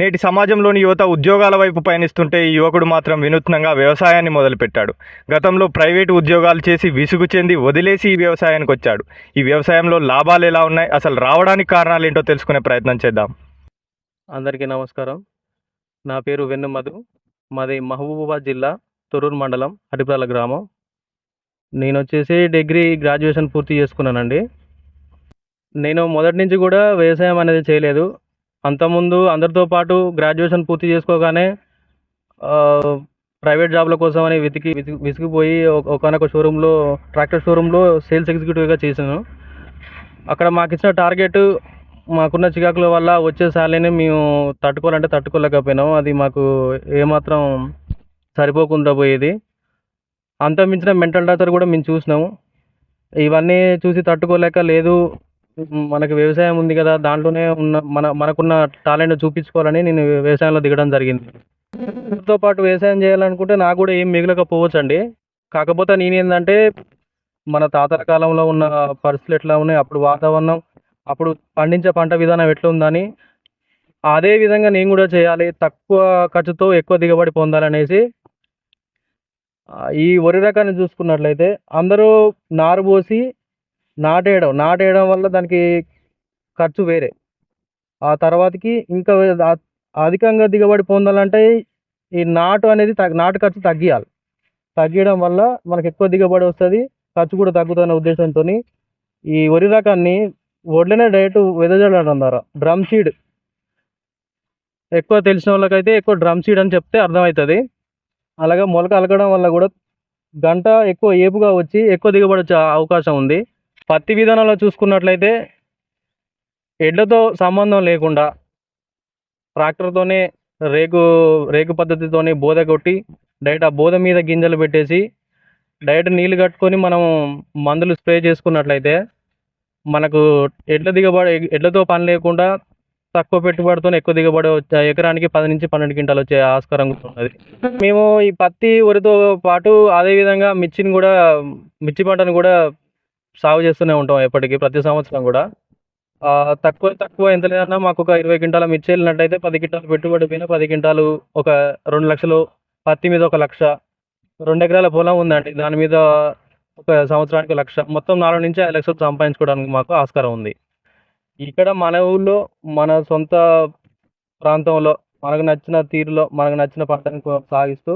నేటి సమాజంలోని యువత ఉద్యోగాల వైపు పయనిస్తుంటే ఈ యువకుడు మాత్రం వినూత్నంగా వ్యవసాయాన్ని మొదలుపెట్టాడు. గతంలో ప్రైవేటు ఉద్యోగాలు చేసి విసుగు చెంది వదిలేసి ఈ వ్యవసాయానికి వచ్చాడు. ఈ వ్యవసాయంలో లాభాలు ఎలా ఉన్నాయి? అసలు రావడానికి కారణాలు ఏంటో తెలుసుకునే ప్రయత్నం చేద్దాం. అందరికీ నమస్కారం. నా పేరు వెన్ను మధు. మాది మహబూబాబాద్ జిల్లా తొరూరు మండలం హరిప్రాల గ్రామం. నేను వచ్చేసి డిగ్రీ గ్రాడ్యుయేషన్ పూర్తి చేసుకున్నానండి. నేను మొదటి నుంచి కూడా వ్యవసాయం అనేది చేయలేదు. అంతకుముందు అందరితో పాటు గ్రాడ్యుయేషన్ పూర్తి చేసుకోగానే ప్రైవేట్ జాబ్ల కోసం అని వెతికి విసిగిపోయి ఒకనొక షోరూంలో ట్రాక్టర్ షోరూంలో సేల్స్ ఎగ్జిక్యూటివ్గా చేశాను. అక్కడ మాకు ఇచ్చిన టార్గెట్ మాకున్న చికాకుల వల్ల వచ్చే శాలరీని మేము తట్టుకోవాలంటే తట్టుకోలేకపోయినాం. అది మాకు ఏమాత్రం సరిపోకుండా పోయేది. అంత మించిన మెంటల్ టార్చర్ కూడా మేము చూసినాము. ఇవన్నీ చూసి తట్టుకోలేక లేదు. మనకు వ్యవసాయం ఉంది కదా దాంట్లోనే ఉన్న మన మనకున్న టాలెంట్ చూపించుకోవాలని నేను వ్యవసాయంలో దిగడం జరిగింది. తో పాటు వ్యవసాయం చేయాలనుకుంటే నాకు కూడా ఏం మిగలకపోవచ్చు అండి కాకపోతే నేనేందంటే మన తాతల కాలంలో ఉన్న పరిస్థితులు ఎట్లా ఉన్నాయి అప్పుడు వాతావరణం అప్పుడు పండించే పంట విధానం ఎట్లా ఉందని అదే విధంగా నేను కూడా చేయాలి తక్కువ ఖర్చుతో ఎక్కువ దిగుబడి పొందాలనేసి ఈ వరి రకాన్ని చూసుకున్నట్లయితే అందరూ నారు పోసి నాటేయడం నాటేయడం వల్ల దానికి ఖర్చు వేరే. ఆ తర్వాతకి ఇంకా అధికంగా దిగుబడి పొందాలంటే ఈ నాటు అనేది నాటు ఖర్చు తగ్గియాలి. తగ్గించడం వల్ల మనకు ఎక్కువ దిగుబడి వస్తుంది ఖర్చు కూడా తగ్గుతున్న ఉద్దేశంతో ఈ వరి రకాన్ని వడ్లనే డైరెక్ట్ వెదజల్లడం ద్వారా డ్రమ్ సీడ్. ఎక్కువ తెలిసిన వాళ్ళకైతే ఎక్కువ డ్రమ్ సీడ్ అని చెప్తే అర్థమవుతుంది అలాగే మొలక అలకడం వల్ల కూడా గంట ఎక్కువ ఏపుగా వచ్చి ఎక్కువ దిగుబడి వచ్చే అవకాశం ఉంది. పత్తి విధానంలో చూసుకున్నట్లయితే ఎడ్లతో సంబంధం లేకుండా ట్రాక్టర్తోనే రేకు రేకు పద్ధతితోనే బోద కొట్టి డైరెక్ట్ ఆ బోద మీద గింజలు పెట్టేసి డైరెక్ట్ నీళ్ళు కట్టుకొని మనం మందులు స్ప్రే చేసుకున్నట్లయితే మనకు ఎడ్ల దిగబడి ఎడ్లతో పని లేకుండా తక్కువ పెట్టుబడితో ఎక్కువ దిగబడి ఎకరానికి పది నుంచి పన్నెండు క్వింటాలు వచ్చే ఆస్కారం ఉంటుంది ఉన్నది. మేము ఈ పత్తి వరితో పాటు అదే విధంగా మిర్చిని కూడా మిర్చి పంటను కూడా సాగు చేస్తూనే ఉంటాం ఎప్పటికీ ప్రతి సంవత్సరం కూడా. తక్కువ తక్కువ ఎంత లేదన్నా మాకు ఒక ఇరవై క్వింటాల మిర్చి వెళ్ళినట్టయితే పది క్వింటాలు పెట్టుబడి పోయిన పది క్వింటాలు ఒక రెండు లక్షలు పత్తి మీద ఒక లక్ష రెండు ఎకరాల పొలం ఉందండి. దాని మీద ఒక సంవత్సరానికి లక్ష మొత్తం నాలుగు నుంచి ఐదు లక్షలు సంపాదించుకోవడానికి మాకు ఆస్కారం ఉంది. ఇక్కడ మన ఊళ్ళో మన సొంత ప్రాంతంలో మనకు నచ్చిన తీరులో మనకు నచ్చిన పంటను సాగిస్తూ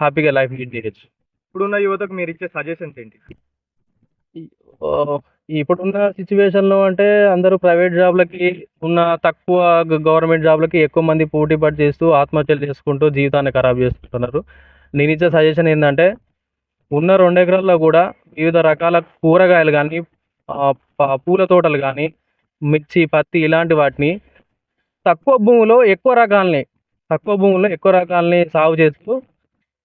హ్యాపీగా లైఫ్ లీడ్ చేయొచ్చు. ఇప్పుడున్న యువతకు మీరు ఇచ్చే సజెషన్స్ ఏంటి? ఇప్పుడున్న సిచ్యువేషన్లో అంటే అందరూ ప్రైవేట్ జాబ్లకి ఉన్న తక్కువ గవర్నమెంట్ జాబ్లకి ఎక్కువ మంది పోటీ పడి చేస్తూ ఆత్మహత్యలు చేసుకుంటూ జీవితాన్ని ఖరాబ్ చేసుకుంటున్నారు నేను ఇచ్చే సజెషన్ ఏంటంటే ఉన్న రెండు ఎకరాల్లో కూడా వివిధ రకాల కూరగాయలు కానీ పూల తోటలు కానీ మిర్చి పత్తి ఇలాంటి వాటిని తక్కువ భూమిలో ఎక్కువ రకాలని తక్కువ భూమిలో ఎక్కువ రకాలని సాగు చేస్తూ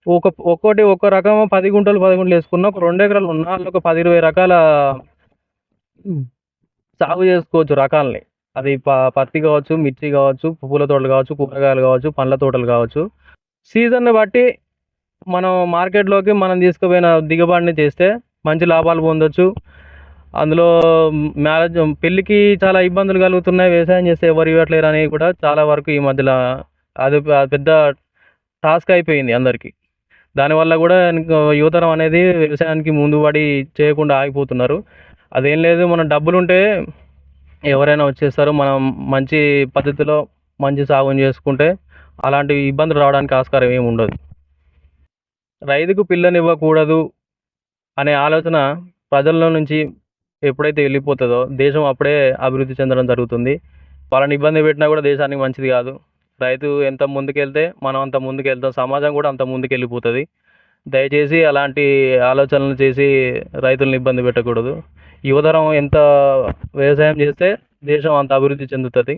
ఒక ఒక్కోటి ఒక్కో రకం పది గుంటలు పది గుంటలు వేసుకున్న ఒక రెండు ఎకరాలు ఉన్న వాళ్ళు ఒక పది ఇరవై రకాల సాగు చేసుకోవచ్చు రకాలని. అది ప పత్తి కావచ్చు మిర్చి కావచ్చు పూల తోటలు కావచ్చు కూరగాయలు కావచ్చు పండ్ల తోటలు కావచ్చు. సీజన్ని బట్టి మనం మార్కెట్లోకి మనం తీసుకుపోయిన దిగుబడిని చేస్తే మంచి లాభాలు పొందొచ్చు. అందులో మ్యారేజ్ పెళ్ళికి చాలా ఇబ్బందులు కలుగుతున్నాయి. వ్యవసాయం చేస్తే ఎవరు ఇవ్వట్లేరు అని కూడా చాలా వరకు ఈ మధ్యలో అది పెద్ద టాస్క్ అయిపోయింది అందరికీ. దానివల్ల కూడా యువతరం అనేది వ్యవసాయానికి ముందు పడి చేయకుండా ఆగిపోతున్నారు. అదేం లేదు మన డబ్బులు ఉంటే ఎవరైనా వచ్చేస్తారు. మనం మంచి పద్ధతిలో మంచి సాగుని చేసుకుంటే అలాంటి ఇబ్బందులు రావడానికి ఆస్కారం ఏమి ఉండదు. రైతుకు పిల్లనివ్వకూడదు అనే ఆలోచన ప్రజల్లో నుంచి ఎప్పుడైతే వెళ్ళిపోతుందో దేశం అప్పుడే అభివృద్ధి చెందడం జరుగుతుంది. వాళ్ళని ఇబ్బంది పెట్టినా కూడా దేశానికి మంచిది కాదు. రైతు ఎంత ముందుకెళ్తే మనం అంత ముందుకెళ్తాం సమాజం కూడా అంత ముందుకెళ్ళిపోతుంది. దయచేసి అలాంటి ఆలోచనలు చేసి రైతులను ఇబ్బంది పెట్టకూడదు. యువతరం ఎంత వ్యవసాయం చేస్తే దేశం అంత అభివృద్ధి చెందుతుంది.